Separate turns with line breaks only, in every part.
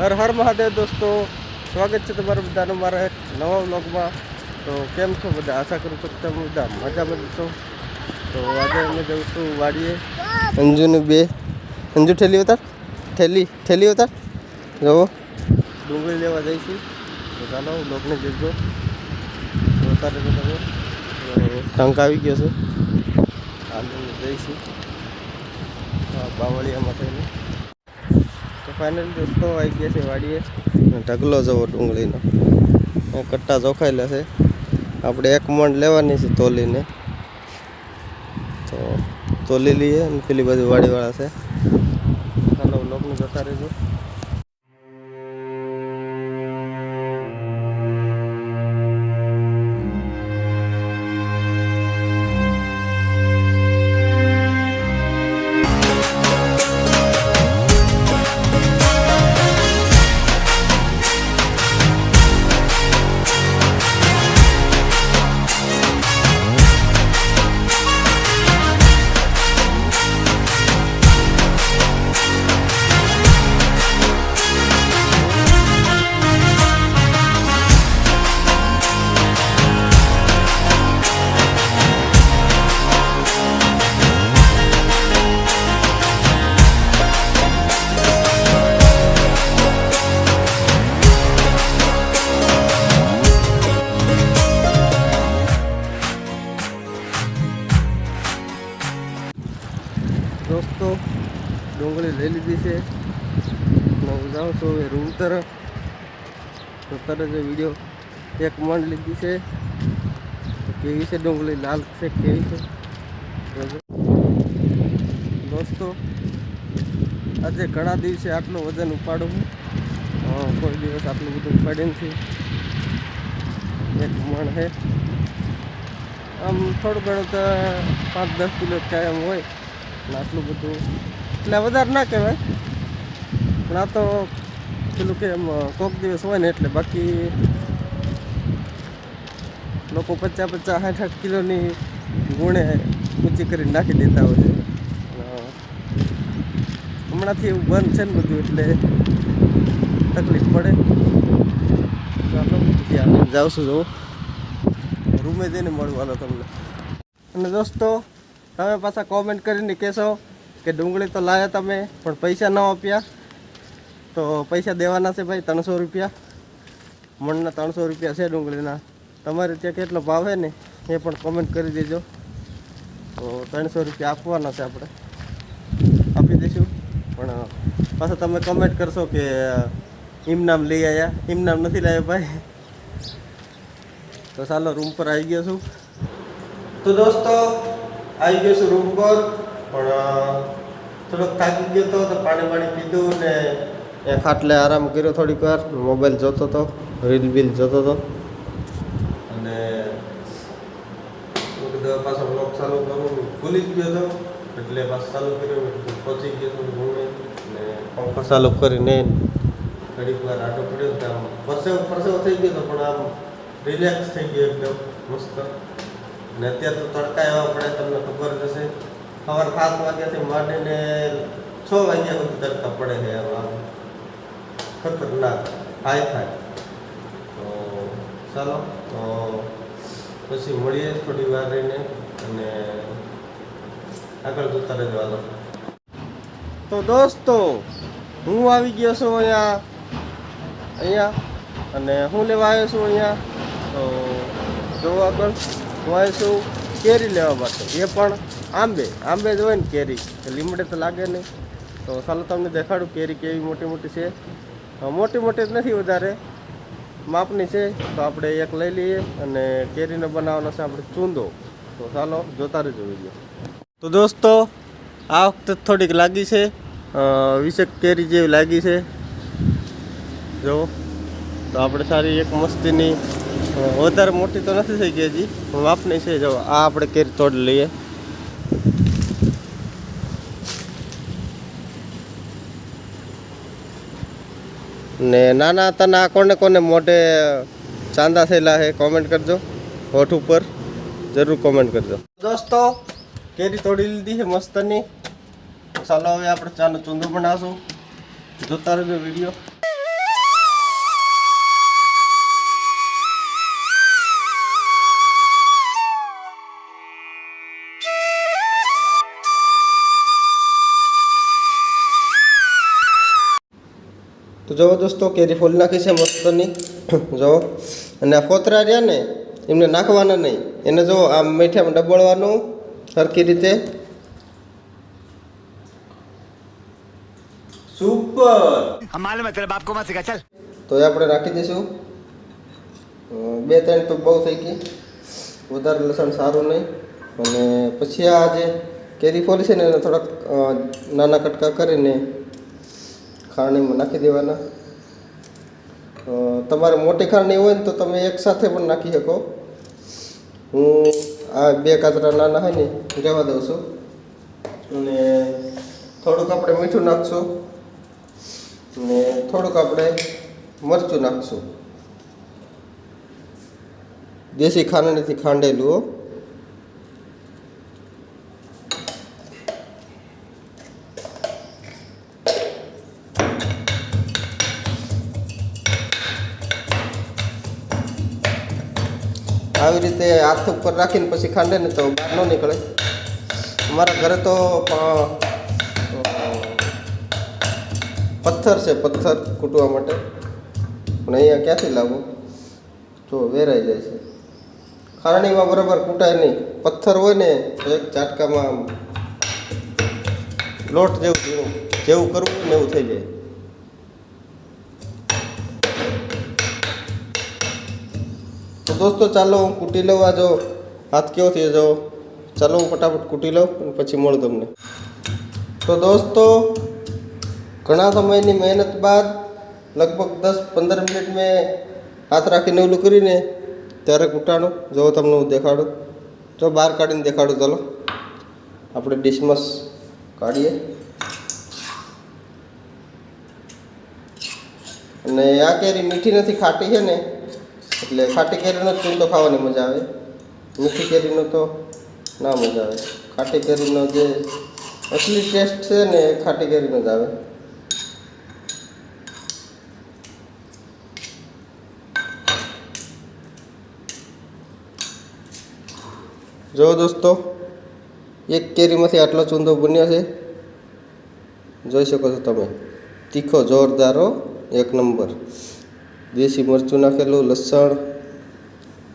હર હર મહાદેવ દોસ્તો, સ્વાગત છે તમારું બધાનું મારા એક નવા વ્લોગમાં. તો કેમ છો બધા? આશા કરું છું કે તમે બધા મજામાં છો. તો આજે અમે જઈશું વાડીએ. અંજુની બે. અંજુ, ઠેલી ઉતાર. ઠેલી ઠેલી ઉતાર. જવો ડુંગળી લેવા જઈશું. તો ચાલો લોકને જજો. ઉતારે તો તમે ટંક આવી ગયો છે. આલુ જઈશું. બાવળિયામાં થઈને ફાઇનલ દોસ્તો આવી ગયા છે વાડીએ. ઢગલો જવો ડુંગળીનો. કટ્ટા ચોખાયેલા છે. આપણે એક મણ લેવાની છે તોલીને. તો તોલી લઈએ અને પેલી બાજુ વાડીવાળા છે. ચાલો લોકને જતા રહેજો. ડુંગળી લઈ લીધી છે. હું જાઉં છું, હવે રૂમ તરફ. તો તરત જ વીડિયો એક મણ લીધી છે. કેવી છે ડુંગળી? લાલ છે કેવી છે? દોસ્તો, આજે ઘણા દિવસે આટલું વજન ઉપાડું હું, કોઈ દિવસ આટલું બધું ઉપાડી નથી. એક મણ છે. આમ થોડું ઘણું તો પાંચ દસ કિલો કાયમ હોય. આટલું બધું એટલે વધારે ના કહેવાય. પણ આ તો પેલું કે એમ, કોક દિવસ હોય ને એટલે બાકી લોકો પચાસ પચાસ સાઠ સાઠ કિલોની ગુણે ઊંચી કરીને નાખી દેતા હોય છે. હમણાંથી એવું બંધ છે ને બધું એટલે તકલીફ પડે. છું જવું. રૂમે જઈને મળવું હાલો તમને. અને દોસ્તો, તમે પાછા કોમેન્ટ કરીને કહેશો કે ડુંગળી તો લાયા તમે, પણ પૈસા ન આપ્યા. તો પૈસા દેવાના છે ભાઈ, ત્રણસો રૂપિયા. મણના ત્રણસો રૂપિયા છે ડુંગળીના. તમારે ત્યાં કેટલો ભાવ ને, એ પણ કોમેન્ટ કરી દેજો. તો ત્રણસો રૂપિયા આપવાના છે આપણે. આપી દઈશું. પણ પાછા તમે કમેન્ટ કરશો કે ઇમનામ લઈ આવ્યા ઇમનામ નથી લાવ્યા ભાઈ. તો ચાલો રૂમ પર આવી ગયો છું. તો દોસ્તો, આવી ગયો છું રૂમ પર. પણ થોડોક થાકી ગયો હતો તો પાણી પાણી પીધું ને એ ખાટલે આરામ કર્યો થોડીક વાર. મોબાઈલ જોતો હતો રીલ બીલ જોતો હતો અને પાછો બ્લોગ ચાલુ કરું. ભૂલી જ ગયો હતો એટલે પાછો ચાલુ કર્યો. પહોંચી ગયો હતો ભૂમે ને પંખો ચાલુ કરીને ઘડીક વાર આટો પડ્યો તો આમ પરસેવો પરસેવો થઈ ગયો હતો પણ આમ રિલેક્સ થઈ ગયો એકદમ મસ્ત. ને અત્યારે તો તડકા એવા પડે, તમને ખબર જ હશે. સવાર સાત વાગ્યાથી માંડીને છ વાગ્યા સુધી તડકા પડે છે એમ ખતરનાક હાઈ થાય તો ચાલો, તો પછી મળીએ થોડી વાર રહીને અને આગળ જોતા રહેજો હાલો. તો દોસ્તો, હું આવી ગયો છું અહીંયા અહીંયા, અને હું લેવા આવ્યો છું અહીંયા. તો જોવા આગળ, હું આવ્યો છું. કેરી લેવા માટે. એ પણ આંબે. આંબે જ હોય ને કેરી. લીમડે તો લાગે નહીં. તો ચાલો તમને દેખાડું કેરી કેવી મોટી મોટી છે. મોટી મોટી જ નથી વધારે. માપની છે. તો આપણે એક લઈ લઈએ અને કેરીનો બનાવવાનો છે આપણે ચૂંદો. તો ચાલો જોતા રહેજો વીડિયો. તો દોસ્તો, આ વખતે થોડીક લાગી છે. વિશેક કેરી જેવી લાગી છે. જો તો આપણે સારી એક મસ્તીની વધારે મોટી તો નથી થઈ ગઈ હજી માપની છે, જો, આ આપણે કેરી તોડી લઈએ. ને નાના આ કોને કોને મોઢે ચાંદા થયેલા છે કોમેન્ટ કરજો, હોઠ ઉપર, જરૂર કોમેન્ટ કરજો. દોસ્તો, કેરી તોડી લીધી છે મસ્તની. ચાલો, હવે આપણે ચાનો ચૂંદો બનાવશું. જોતા રહેજો વીડિયો. તો જુઓ દોસ્તો કેરી ફોલ નાખી છે મસ્તની. જુઓ. અને આ ફોતરા રહ્યા ને એમને નાખવાના નહીં. એને જુઓ આમ મીઠામાં ડબોળવાનું સરખી રીતે. સુપર.
માલુમ
તો એ આપણે રાખી દઈશું. બે ત્રણ તો બહુ થઈ ગઈ. વધારે લસણ સારું નહીં. અને પછી આ જે કેરી ફોલી છે ને એને થોડાક નાના કટકા કરીને ખારણીમાં નાખી દેવાના. તમારે મોટી ખાંડની હોય ને તો તમે એકસાથે પણ નાખી શકો. હું આ બે કાતરા નાના હોય ને રહેવા દઉં છું. અને થોડુંક આપણે મીઠું નાખશું. ને થોડુંક આપણે મરચું નાખશું. દેશી ખાંડણીથી ખાંડેલું આવી રીતે હાથ ઉપર રાખીને પછી ખાંડે ને તો બહાર ન નીકળે. અમારા ઘરે તો પથ્થર છે, પથ્થર કૂટવા માટે. પણ અહીંયા ક્યાંથી લાવવું? જો વેરાઈ જાય છે. ખારણીમાં બરાબર કૂટાય નહીં. પથ્થર હોય ને, તો એક ચાટકામાં લોટ જેવું જેવું કરવું ને એવું થઈ જાય. તો દોસ્તો ચાલો હું કૂટી લઉં. આ જો હાથ કેવો થઈ જો ચાલો હું ફટાફટ કૂટી લઉં પછી મળું તમને. તો દોસ્તો, ઘણા સમયની મહેનત બાદ લગભગ દસ પંદર મિનિટ મેં હાથ રાખીને ઓલું કરીને ત્યારે કૂટાણું. જો તમને હું દેખાડું. જો બહાર કાઢીને દેખાડું, ચાલો. આપણે ડિશમસ કાઢીએ. અને આ કેરી મીઠી નથી, ખાટી છે ને એટલે ખાટી કેરીનો જ ચૂંદો ખાવાની મજા આવે. મીઠી કેરીનો તો ના મજા આવે. ખાટી કેરીનો જે અસલી ટેસ્ટ છે ને એ ખાટી કેરીનો જ આવે. જો દોસ્તો, એક કેરીમાંથી આટલો ચૂંદો બન્યો છે. જોઈ શકો છો તમે. તીખો, જોરદારો એક નંબર. દેશી મરચું નાખેલું, લસણ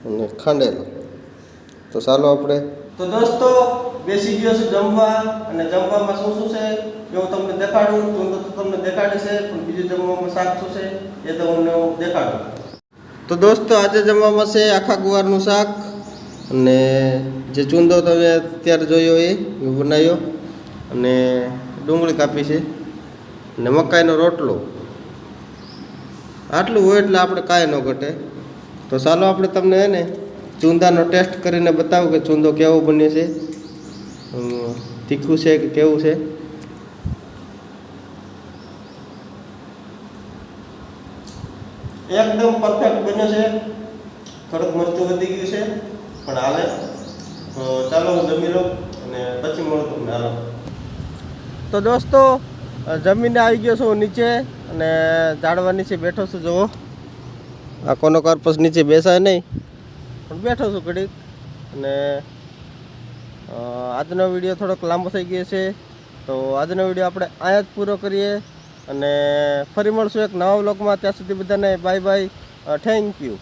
અને ખાંડેલું. તો ચાલો આપણે તો દોસ્તો, બેસી ગયો છું જમવા અને જમવામાં શું શું છે? જો હું તમને દેખાડું ચૂંદો તો તમને દેખાડે છે, પણ બીજું જમવામાં શાક શું છે? એ તો હું દેખાડું. તો દોસ્તો, આજે જમવામાં છે આખા ગુવારનું શાક અને જે ચૂંદો તમે અત્યારે જોયો એ બનાવ્યો. અને ડુંગળી કાપી છે. અને મકાઈનો રોટલો. આટલું હોય એટલે આપણે કાંઈ ન ઘટે. તો ચાલો આપણે તમને હે ને ચૂંદાનો ટેસ્ટ કરીને બતાવું કે ચૂંદો કેવો બને છે. તીખું છે કે કેવું છે? એકદમ પરફેક્ટ બન્યો છે. થોડુંક મરચું વધી ગયું છે. પણ હાલે. ચાલો હું જમી લઉં અને પછી મળું તમને. હાલો. તો દોસ્તો જમીને આવી ગયો છું નીચે. અને ઝાડવા નીચે બેઠો છું, જુઓ. આ કોનો કાર્પસ નીચે બેસાય નહીં. પણ બેઠો છું ઘડીક. અને આજનો વીડિયો થોડોક લાંબો થઈ ગયો છે. તો આજનો વીડિયો આપણે અહીંયા જ પૂરો કરીએ. અને ફરી મળશું એક નવા વ્લોગમાં. ત્યાં સુધી બધાને બાય બાય થેન્ક યુ